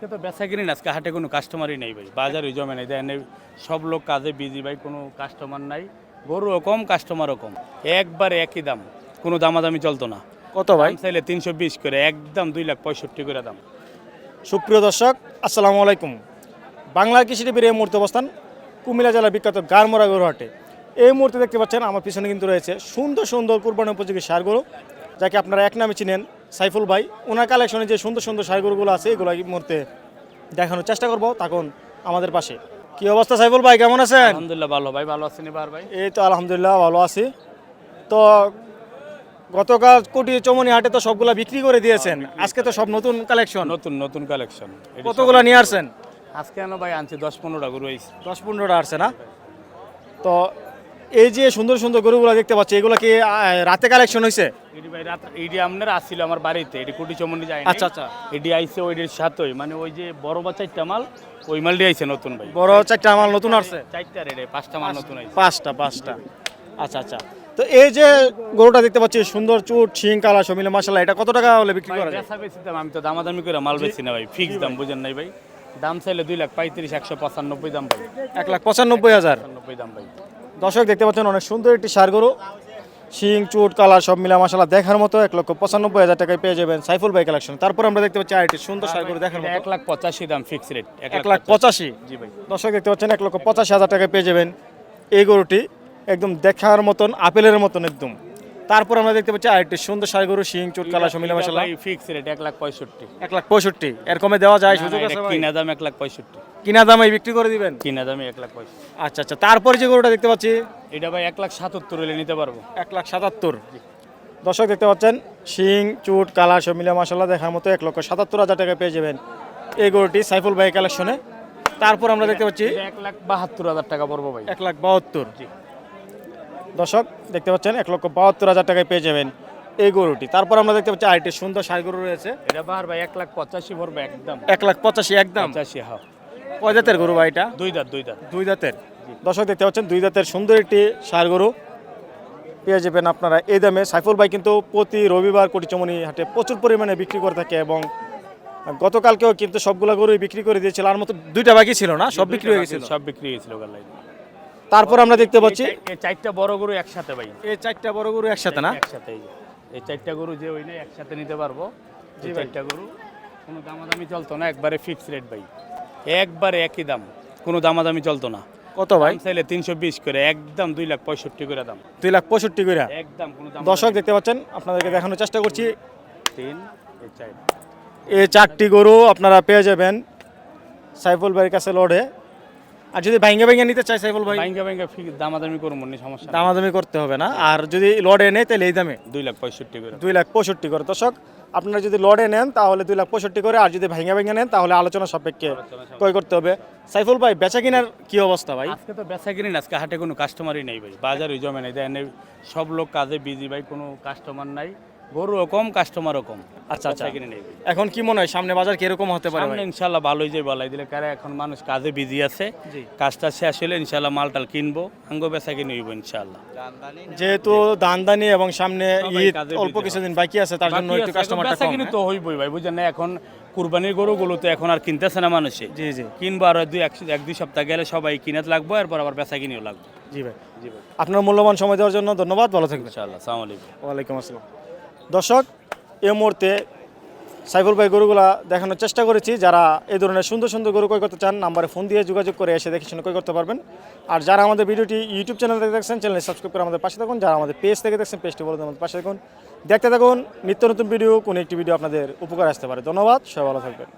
আজকে তো বেচা কিনি না আজকে হাটে কোনো কাস্টমারই নেই ভাই বাজারই জমে নেই। এই সব লোক কাজে বিজি ভাই কোনো কাস্টমার নাই। গরুও কম কাস্টমারও কম। একবার একই দাম কোনো দামাদামি চলতো না। কত ভাই? চাইলে তিনশো বিশ করে একদম দুই লাখ পঁয়ষট্টি করে দাম। সুপ্রিয় দর্শক আসসালামু আলাইকুম। বাংলার কৃষি টিভির এই মুহূর্তে অবস্থান কুমিল্লা জেলার বিখ্যাত গারমোড়া গরুহাটে এই মুহূর্তে দেখতে পাচ্ছেন আমার পিছনে কিন্তু রয়েছে সুন্দর সুন্দর কুরবানি উপযোগী সার গরু যাকে আপনারা এক নামে চিনেন সাইফুল ভাই ওনার কালেকশনে যে সুন্দর সুন্দর গরুগুলো আছে এগুলো মুহূর্তে দেখানোর চেষ্টা করব। তখন আমাদের পাশে। কি অবস্থা সাইফুল ভাই কেমন আছেন? আলহামদুলিল্লাহ ভালো। ভাই ভালো আছেন? এবার ভাই? এই তো আলহামদুলিল্লাহ ভালো আছি। তো গতকাল কোটি চমনি হাটে তো সবগুলা বিক্রি করে দিয়েছেন। আজকে তো সব নতুন কালেকশন নতুন নতুন কালেকশন কতগুলো নিয়ে আসছেন? আজকে আনো ভাই আনছি। দশ পনেরোটা গরু দশ পনেরোটা আসছে না? তো এই যে সুন্দর সুন্দর গরুগুলো দেখতে পাচ্ছি এগুলো কি আহ, রাতে কালেকশন হয়েছে এটি ভাই রাত এটি আপনার আসছিল আমার বাড়িতে এটি কুটি চমনি যায় আচ্ছা, আচ্ছা। এটি আইছে ওইটির সাথেই মানে ওই যে বড় বা চারটা মাল ওই মালটি আইছে নতুন ভাই। বড় চারটা আমার নতুন আসছে? চারটা রেডে পাঁচটা মাল নতুন আইছে। পাঁচটা পাঁচটা। আচ্ছা আচ্ছা। তো এই যে গরুটা দেখতে পাচ্ছি সুন্দর চুট শিং কালা সমিলে মাসাল্লাহ এটা কত টাকা হলে বিক্রি করা যায়? বেচা বেশি দাম আমি তো দামাদামি করে মাল বেশি না ভাই ফিক্স দাম বুঝেন নাই ভাই। দাম চাইলে দুই লাখ পঁয়ত্রিশ একশো পঁচানব্বই দাম ভাই। এক লাখ পঁচানব্বই হাজার। পঁচানব্বই দাম ভাই। দর্শক দেখতে পাচ্ছেন অনেক সুন্দর একটি সার গরু শিং চুট কালার সব মিলা মশলা দেখার মতো এক লক্ষ পঁচানব্বই হাজার টাকায় পেয়ে যাবেন সাইফুল ভাই কালেকশন তারপর আমরা দেখতে পাচ্ছি আরেকটি সুন্দর সার গরু দেখার মতো। এক লাখ পঁচাশি দাম ফিক্স রেট এক লাখ পঁচাশি। জি ভাই। দর্শক দেখতে পাচ্ছেন এক লক্ষ পঁচাশি হাজার টাকায় পেয়ে যাবেন এই গরুটি। একদম দেখার মতন আপেলের মতন একদম। তারপর আমরা দেখতে পাচ্ছি আরেকটি সুন্দর সার গরু শিং চুট কালা সমিলা মশলা ফিক্স রেট এক লাখ পঁয়ষট্টি। এক লাখ পঁয়ষট্টি। এরকমে দেওয়া যায় সুযোগ আছে কিনা দাম এক লাখ পঁয়ষট্টি। কিনা দামে বিক্রি করে দিবেন? কিনা দামে এক লাখ পঁয়ষট্টি। আচ্ছা আচ্ছা। তারপরে যে গরুটা দেখতে পাচ্ছি? এটা ভাই এক লাখ সাতাত্তর হলে নিতে পারব। এক লাখ সাতাত্তর। দর্শক দেখতে পাচ্ছেন শিং চুট কালা সব মিলে মশলা দেখার মতো এক লক্ষ সাতাত্তর হাজার টাকা পেয়ে যাবেন এই গরুটি সাইফুল ভাই কালেকশনে। তারপর আমরা দেখতে পাচ্ছি এক লাখ বাহাত্তর হাজার টাকা পড়ব ভাই। এক লাখ বাহাত্তর। দর্শক দেখতে পাচ্ছেন এক লক্ষ বাহাত্তর হাজার টাকায় পেয়ে যাবেন এই গরুটি। তারপর আমরা দেখতে পাচ্ছি আরেকটি সুন্দর সার গরু রয়েছে। এটা বাহার ভাই এক লাখ পঁচাশি পড়বে একদম। এক লাখ পঁচাশি একদম। পঁচাশি হ্যাঁ। কয় জাতের গরু ভাই এটা? দুই দাঁত দুই দাঁত দুই দাঁতের দর্শক দেখতে পাচ্ছেন দুই দাঁতের সুন্দর একটি সার গরু। পেয়ে যাবেন আপনারা এই দামে। সাইফুল ভাই কিন্তু প্রতি রবিবার কোটিচমনি হাটে প্রচুর পরিমাণে বিক্রি করে থাকে এবং গতকালকেও কিন্তু সবগুলা গরুই বিক্রি করে দিয়েছিল। আর মতো দুইটা বাকি ছিল না? সব বিক্রি হয়ে গেছিল? সব বিক্রি হয়েছিল তারপর আমরা দেখতে পাচ্ছি এই চারটা বড় গরু একসাথে ভাই। এই চারটা বড় গরু একসাথে না? একসাথে এই। চারটা গরু যে ওই না একসাথে নিতে পারব। যে চারটা গরু কোনো দামাদামি চলতো না একবারে ফিক্স রেট ভাই। একবারে একই দাম। কোনো দামাদামি চলতো না। কত ভাই? চাইলে তিনশো বিশ করে একদম দুই লাখ পঁয়ষট্টি করে দাম। দুই লাখ পঁয়ষট্টি করে। একদম কোনো দাম দর্শক দেখতে পাচ্ছেন আপনাদেরকে দেখানোর চেষ্টা করছি। তিন এই চার। চারটি গরু আপনারা পেয়ে যাবেন সাইফুল ভাইয়ের কাছে লড়ে। আর যদি ভাইঙ্গা ভাইঙ্গা নিতে চাই সাইফুল ভাই ব্যাংকে ফিক্স দামাদামি করব নি সমস্যা। দামাদামি করতে হবে না। আর যদি লড়ে নেই তাহলে এই দামে দুই লাখ পঁয়ষট্টি করে। দুই লাখ পঁয়ষট্টি করে। দর্শক আপনারা যদি লড়ে নেন, তাহলে দুই লাখ পঁয়ষট্টি করে, আর যদি ভেঙে ভেঙে নেন, তাহলে আলোচনা সাপেক্ষে ক্রয় করতে হবে। সাইফুল ভাই বেচা কিনার কি অবস্থা ভাই? আজকে তো বেচা কিনি আজকে হাটে কোনো কাস্টমারই নেই ভাই। বাজারই জমে নেই। এই সব লোক কাজে বিজি ভাই, কোনো কাস্টমার নাই। গরুও কম কাস্টমারও কম। আচ্ছা, আচ্ছা। কিনি নেই এখন কি মনে হয়? সামনে বাজার কীরকম হতে পারে সামনে ভাই? ইনশাল্লাহ ভালোই যে বলাই দিলে কারে এখন মানুষ কাজে বিজি আছে। কাজটা শেষ হলে ইনশাল্লাহ মালটাল কিনবো আঙ্গ বেচা কিনে হইব ইনশাল্লাহ যেহেতু দানদানি এবং সামনে ঈদ অল্প কিছুদিন বাকি আছে তার জন্য একটু কাস্টমারটা কম কিনি হ্যাঁ? তো হইবই ভাই বুঝেন না? এখন কুরবানির গরুগুলো তো এখন আর কিনতেছে না মানুষে। জি জি। কিনবো আর দুই এক এক দুই সপ্তাহ গেলে সবাই কিনাতে লাগবো এরপর আবার বেচা কিনেও লাগবে। জি ভাই। জি ভাই। আপনার মূল্যবান সময় দেওয়ার জন্য ধন্যবাদ ভালো থাকবেন। ইনশাল্লাহ সালাম আলাইকুম। ওয়ালাইকুম আসসালাম। দর্শক এ মুহূর্তে সাইফুল ভাই গরুগুলা দেখানোর চেষ্টা করেছি। যারা এই ধরনের সুন্দর সুন্দর গরু ক্রয় করতে চান, নাম্বারে ফোন দিয়ে যোগাযোগ করে এসে দেখে শুনে ক্রয় করতে পারবেন। আর যারা আমাদের ভিডিওটি ইউটিউব চ্যানেল থেকে দেখছেন চ্যানেলে সাবস্ক্রাইব করে আমাদের পাশে থাকুন। যারা আমাদের পেজ থেকে দেখছেন, পেজটি বলে আমাদের পাশে থাকুন। দেখতে থাকুন, নিত্য নতুন ভিডিও, কোনো একটি ভিডিও আপনাদের উপকার আসতে পারে। ধন্যবাদ, সবাই ভালো থাকবেন।